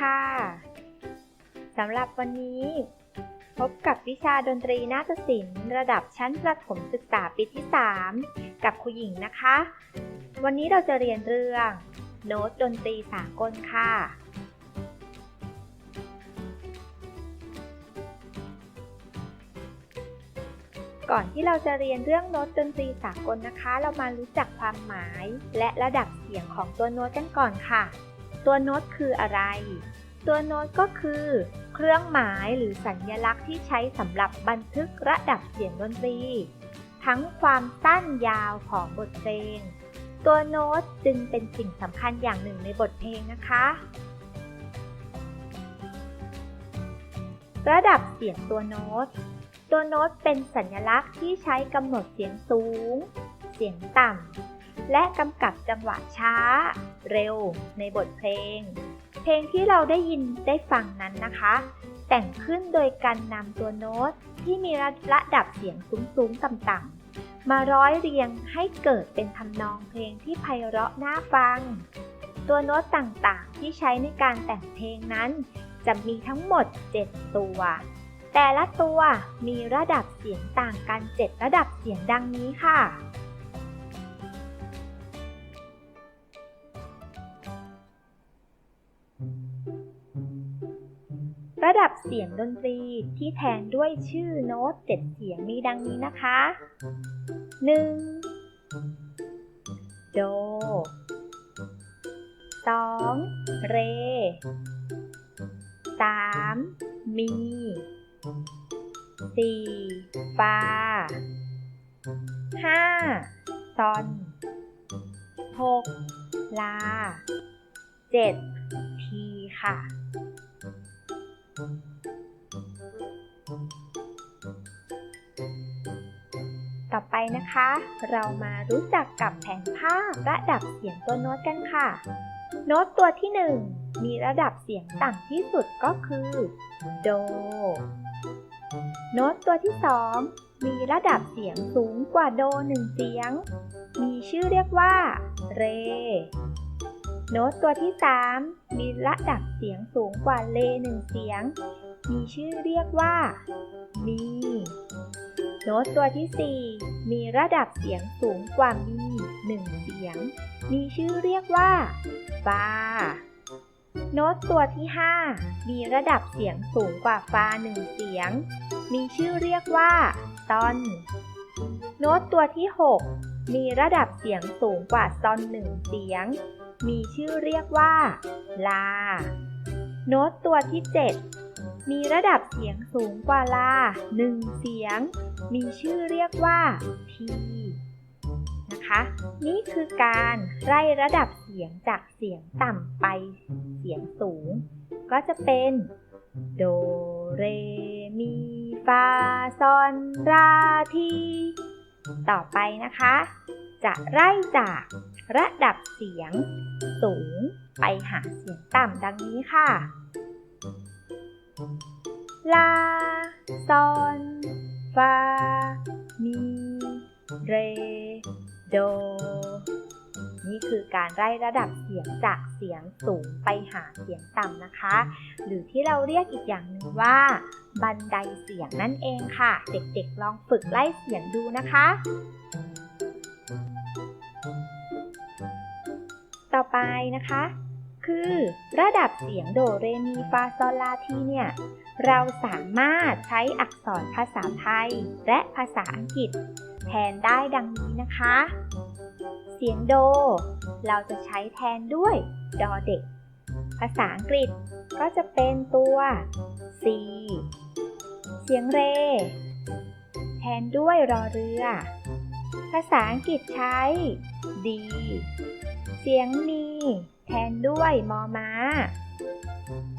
ค่ะสำหรับวันนี้ พบกับวิชาดนตรีนาฏศิลป์ระดับชั้นประถมศึกษาปีที่ 3 กับครูหญิงนะคะ วันนี้เราจะเรียนเรื่อง โน้ตดนตรีสากลค่ะ ก่อนที่เราจะเรียนเรื่องโน้ตดนตรีสากลนะคะ เรามารู้จักความหมาย และระดับเสียงของตัวโน้ตกันก่อนค่ะ ตัวโน้ตคืออะไร ตัวโน้ตก็คือ เครื่องหมายหรือสัญลักษณ์ที่ใช้สำหรับบันทึกระดับเสียงดนตรี ทั้งความสั้นยาวของบทเพลง ตัวโน้ตจึงเป็นสิ่งสำคัญอย่างหนึ่งในบทเพลงนะคะ ระดับเสียงตัวโน้ต ตัวโน้ตเป็นสัญลักษณ์ที่ใช้กำหนดเสียงสูง เสียงต่ำ และกำกับจังหวะช้า เร็วในบทเพลง เพลงที่เราได้ยินได้ฟังนั้นนะคะ แต่งขึ้นโดยการนำตัวโน้ตที่มีระดับเสียงสูงๆต่ำๆมาร้อยเรียงให้เกิดเป็นทำนองเพลงที่ไพเราะน่าฟัง ตัวโน้ตต่างๆที่ใช้ในการแต่งเพลงนั้น จะมีทั้งหมด 7 ตัว แต่ละตัวมีระดับเสียงต่างกัน 7 ระดับเสียงดังนี้ค่ะ ระดับเสียงดนตรีที่แทนด้วยชื่อโน้ต7เสียงมีดังนี้นะคะ 1. โด 2. เร 3. มี 4. ฟา 5. ซอน 6. ลา 7. ทีค่ะ ต่อไปนะคะ เรามารู้จักกับแผนภาพระดับเสียงตัวโน้ตกันค่ะ โน้ตตัวที่ 1 มีระดับเสียงต่ำที่สุดก็คือ โด โน้ตตัวที่ 2 มีระดับเสียงสูงกว่าโดหนึ่งเสียง มีชื่อเรียกว่า เร โน้ตตัวที่ 3 มีระดับเสียงสูงกว่าเลหนึ่งเสียง มีชื่อเรียกว่า มี โน้ตตัวที่ 4 มีระดับเสียงสูงกว่ามีหนึ่งเสียง มีชื่อเรียกว่าฟาโน้ตตัวที่ 5 มีระดับเสียงสูงกว่าฟาหนึ่งเสียง มีชื่อเรียกว่าซอน โน้ตตัวที่ 6 มีระดับเสียงสูงกว่าซอนหนึ่งเสียง มีชื่อเรียกว่า ลา โน้ตตัวที่ 7 มีระดับเสียงสูงกว่าลาหนึ่งเสียง มีชื่อเรียกว่า ทีนะคะนี่คือการไล่ระดับเสียงจากเสียงต่ำไปเสียงสูง ก็จะเป็น โด เร มี ฟา ซอน รา ที ต่อไปนะคะ จะไล่จากระดับเสียงสูงไปหาเสียงต่ำดังนี้ค่ะ ลา ซอน ฟา มี เร โด นี่คือการไล่ระดับเสียงจากเสียงสูงไปหาเสียงต่ำนะคะ หรือที่เราเรียกอีกอย่างหนึ่งว่า บันไดเสียงนั่นเองค่ะ เด็กๆลองฝึกไล่เสียงดูนะคะต่อไปนะคะ คือระดับเสียงโดเรมีฟาซอลลาทีเนี่ย เราสามารถใช้อักษรภาษาไทย และภาษาอังกฤษ แทนได้ดังนี้นะคะ เสียงโด เราจะใช้แทนด้วยดอเด็ก ภาษาอังกฤษก็จะเป็นตัว C เสียงเร แทนด้วยรอเรือ ภาษาอังกฤษใช้ D เสียงมี แทนด้วยมอม้า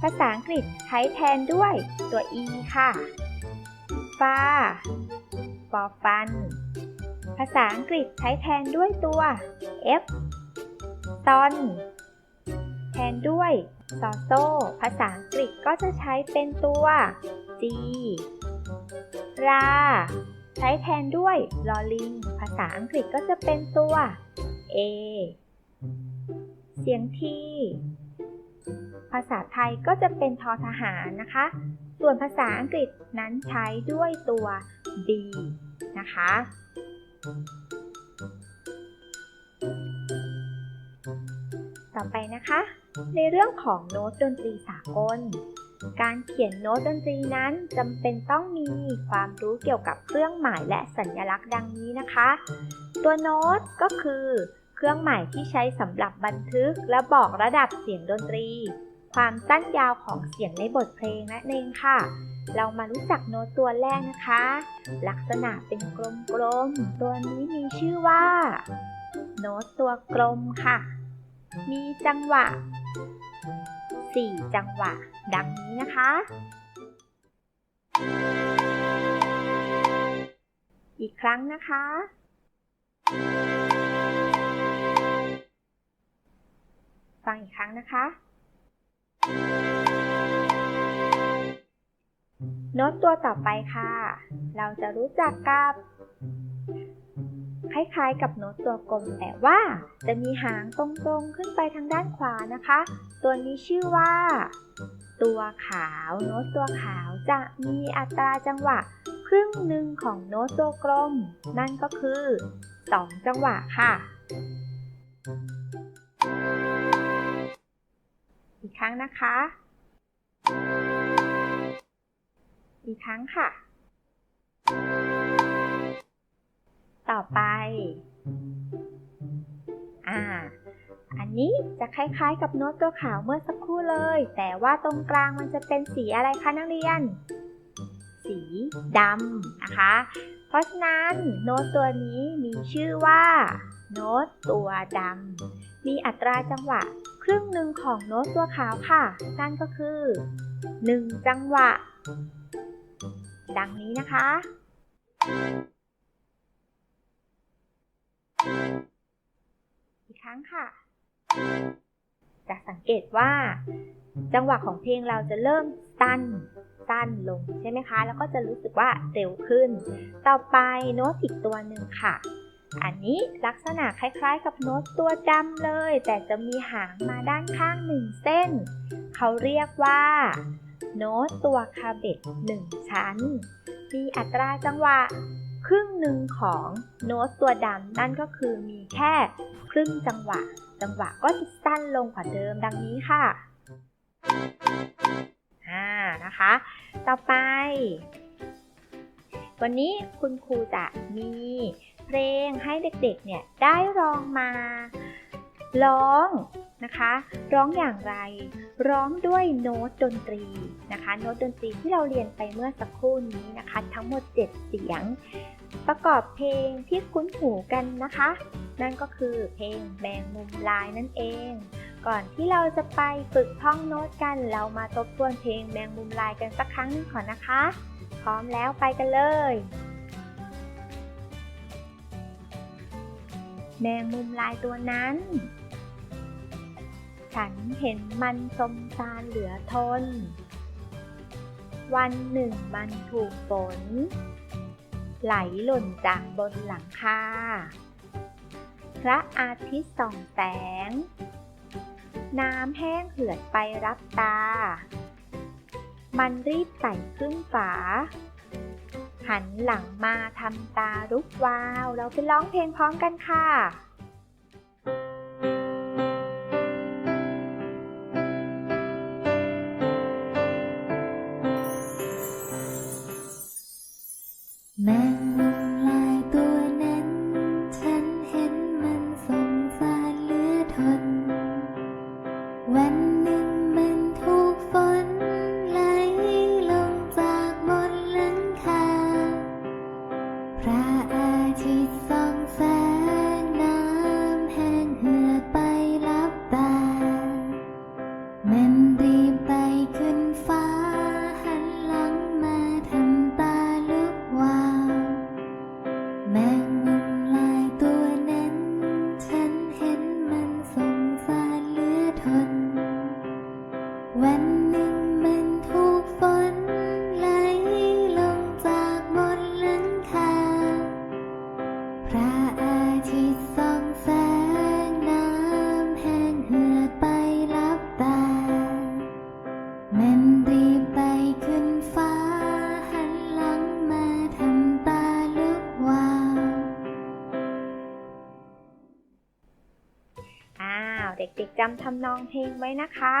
ภาษาอังกฤษใช้แทนด้วยตัว e ค่ะฟา for fun ภาษาอังกฤษใช้แทนด้วยตัว f ตอน แทนด้วยซอโซภาษาอังกฤษก็จะใช้เป็นตัว g ราใช้แทนด้วยลอลิง ภาษาอังกฤษก็จะเป็นตัว a เสียงที ภาษาไทยก็จะเป็นทอทหารนะคะ ส่วนภาษาอังกฤษนั้นใช้ด้วยตัว b นะคะ ต่อไปนะคะ ในเรื่องของโน้ตดนตรีสากล การเขียนโน้ตดนตรีนั้นจำเป็นต้องมีความรู้เกี่ยวกับเครื่องหมายและสัญลักษณ์ดังนี้นะคะ ตัวโน้ตก็คือ เครื่องหมายที่ใช้สำหรับบันทึกและบอกระดับเสียงดนตรี ความสั้นยาวของเสียงในบทเพลงนั่นเองค่ะ เรามารู้จักโน้ตตัวแรกนะคะ ลักษณะเป็นกลมๆ ตัวนี้มีชื่อว่า โน้ตตัวกลมค่ะ มีจังหวะ 4 จังหวะ ดังนี้นะคะ อีกครั้งนะคะ ฟังอีกครั้งนะคะ โน้ตตัวต่อไปค่ะ เราจะรู้จักกับ คล้ายๆกับโน้ตตัวกลม แต่ว่าจะมีหางตรงๆขึ้นไปทางด้านขวานะคะ ตัวนี้ชื่อว่า ตัวขาว โน้ตตัวขาวจะมีอัตราจังหวะ ครึ่งหนึ่งของโน้ตตัวกลม นั่นก็คือ 2 จังหวะค่ะ อีกครั้งนะคะ อีกครั้งค่ะ ต่อไป อ่า อันนี้จะคล้ายๆกับโน้ตตัวขาวเมื่อสักครู่เลย แต่ว่าตรงกลางมันจะเป็นสีอะไรคะนักเรียน สีดำนะคะ เพราะฉะนั้นโน้ตตัวนี้มีชื่อว่าโน้ตตัวดำมีอัตราจังหวะครึ่งหนึ่งของโน้ตตัวขาวค่ะ นั่นก็คือ 1 จังหวะ ดังนี้นะคะ อีกครั้งค่ะ จะสังเกตว่า จังหวะของเพลงเราจะเริ่มสั้นสั้นลงใช่ไหมคะ แล้วก็จะรู้สึกว่าเร็วขึ้น ต่อไปโน้ตอีกตัวหนึ่งค่ะ อันนี้ลักษณะคล้ายๆ กับโน้ตตัวดำเลย แต่จะมีหางมาด้านข้างหนึ่งเส้น เขาเรียกว่า โน้ตตัวคาเบตหนึ่งชั้น มีอัตราจังหวะ ครึ่งหนึ่งของโน้ตตัวดำนั่นก็คือมีแค่ครึ่งจังหวะ จังหวะก็จะสั้นลงกว่าเดิมดังนี้ค่ะอ่านะคะ ต่อไป วันนี้คุณครูจะมีเพลงให้เด็กๆเนี่ยได้ร้องมาร้อง นะคะ ร้องอย่างไร ร้องด้วยโน้ตดนตรีนะคะ โน้ตดนตรีที่เราเรียนไปเมื่อสักครู่นี้นะคะ ทั้งหมด 7 เสียง ประกอบเพลงที่คุ้นหูกันนะคะ นั่นก็คือเพลงแมงมุมลายนั่นเอง ก่อนที่เราจะไปฝึกท่องโน้ตกัน เรามาทบทวนเพลงแมงมุมลายกันสักครั้งหนึงก่อนนะคะ พร้อมแล้วไปกันเลยแมงมุมลายตัวนั้น ฉันเห็นมันสมสารเหลือทน วันหนึ่งมันถูกฝน ไหลหล่นจากบนหลังคา พระอาทิตย์ส่องแสง น้ำแห้งเหือดไปรับตา มันรีบใส่ขึ้นฝา หันหลังมาทำตาลุกวาว เราไปร้องเพลงพร้อมกันค่ะำทำนองเพลงไว้นะคะ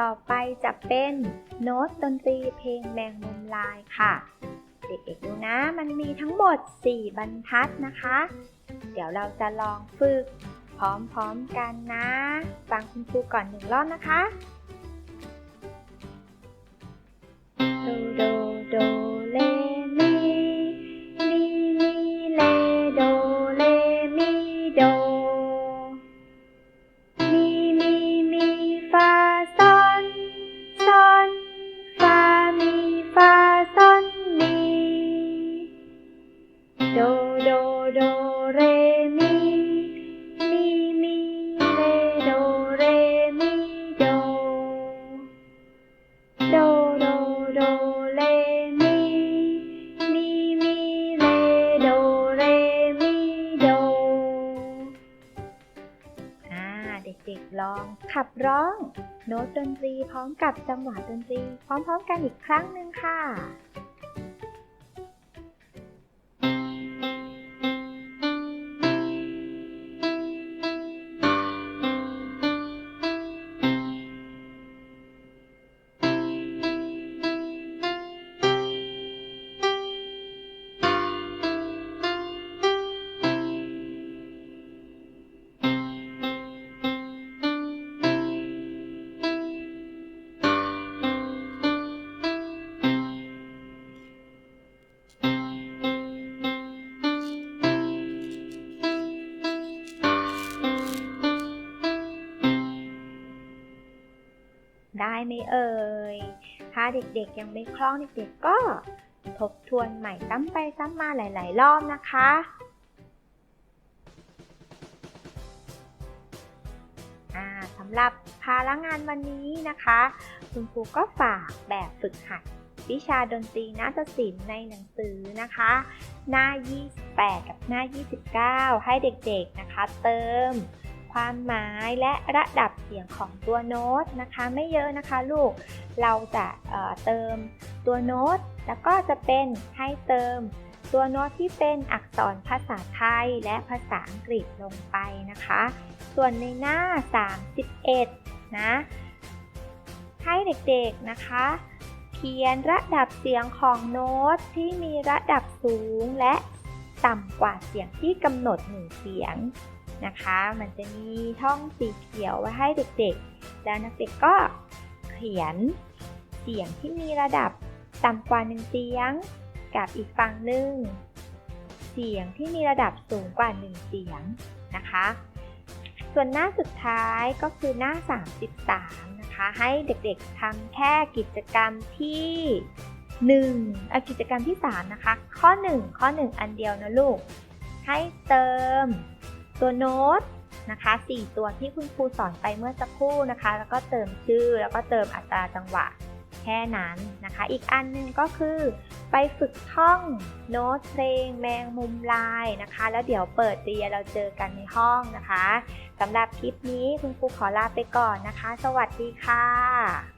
ต่อไปจะเป็นโน้ตดนตรีเพลงแมงมุมลายค่ะ เด็กๆดูนะ มันมีทั้งหมด 4 บรรทัดนะคะ เดี๋ยวเราจะลองฝึกพร้อมๆกันนะ ฟังคุณครูก่อนหนึ่งรอบนะคะ โด โด โด โดโดเรมีมีมีเลโดเรมีโด โดโดโดเลมีมีมีเลโดเรมีโด อ่าเด็กๆลองขับร้อง โน้ตดนตรีพร้อมกับจังหวะดนตรี พร้อมๆกันอีกครั้งหนึ่งค่ะ ได้ไหมเอ่ย ถ้าเด็กๆยังไม่คล่องเด็กๆก็ทบทวนใหม่ซ้ำไปซ้ำมาหลาย ๆ รอบนะคะสำหรับภาระงานวันนี้นะคะ คุณครูก็ฝากแบบฝึกหัด วิชาดนตรีนาฏศิลป์ในหนังสือนะคะ หน้า 28 กับหน้า 29 ให้เด็กๆนะคะ เติม ความหมายและระดับเสียงของตัวโน้ตนะคะ ไม่เยอะนะคะลูก เราจะเเติมตัวโน้ต แล้วก็จะเป็นให้เติมตัวโน้ตที่เป็นอักษรภาษาไทยและภาษาอังกฤษลงไปนะคะ ส่วนในหน้า 31 นะ ให้เด็กๆนะคะ เขียนระดับเสียงของโน้ตที่มีระดับสูงและต่ำกว่าเสียงที่กำหนดหนึ่งเสียง นะคะ มันจะมีช่องสีเขียวไว้ให้เด็กๆ แล้วนักเด็กก็เขียนเสียงที่มีระดับต่ำกว่าหนึ่งเสียง กับอีกฝั่งหนึ่งเสียงที่มีระดับสูงกว่าหนึ่งเสียงนะคะ ส่วนหน้าสุดท้ายก็คือหน้า 33 นะคะ ให้เด็กๆทำแค่กิจกรรมที่1อะกิจกรรมที่ 3 นะคะ ข้อ 1 ข้อ 1 อันเดียวนะลูก ให้เติม ตัวโน้ตนะคะ 4 ตัวที่คุณครูสอนไปเมื่อสักครู่นะคะ แล้วก็เติมชื่อแล้วก็เติมอัตราจังหวะแค่นั้นนะคะ อีกอันหนึงก็คือ ไปฝึกท่องโน้ตเพลงแมงมุมลายนะคะ แล้วเดี๋ยวเปิดเรียนเราเจอกันในห้องนะคะสำหรับคลิปนี้คุณครูขอลาไปก่อนนะคะ สวัสดีค่ะ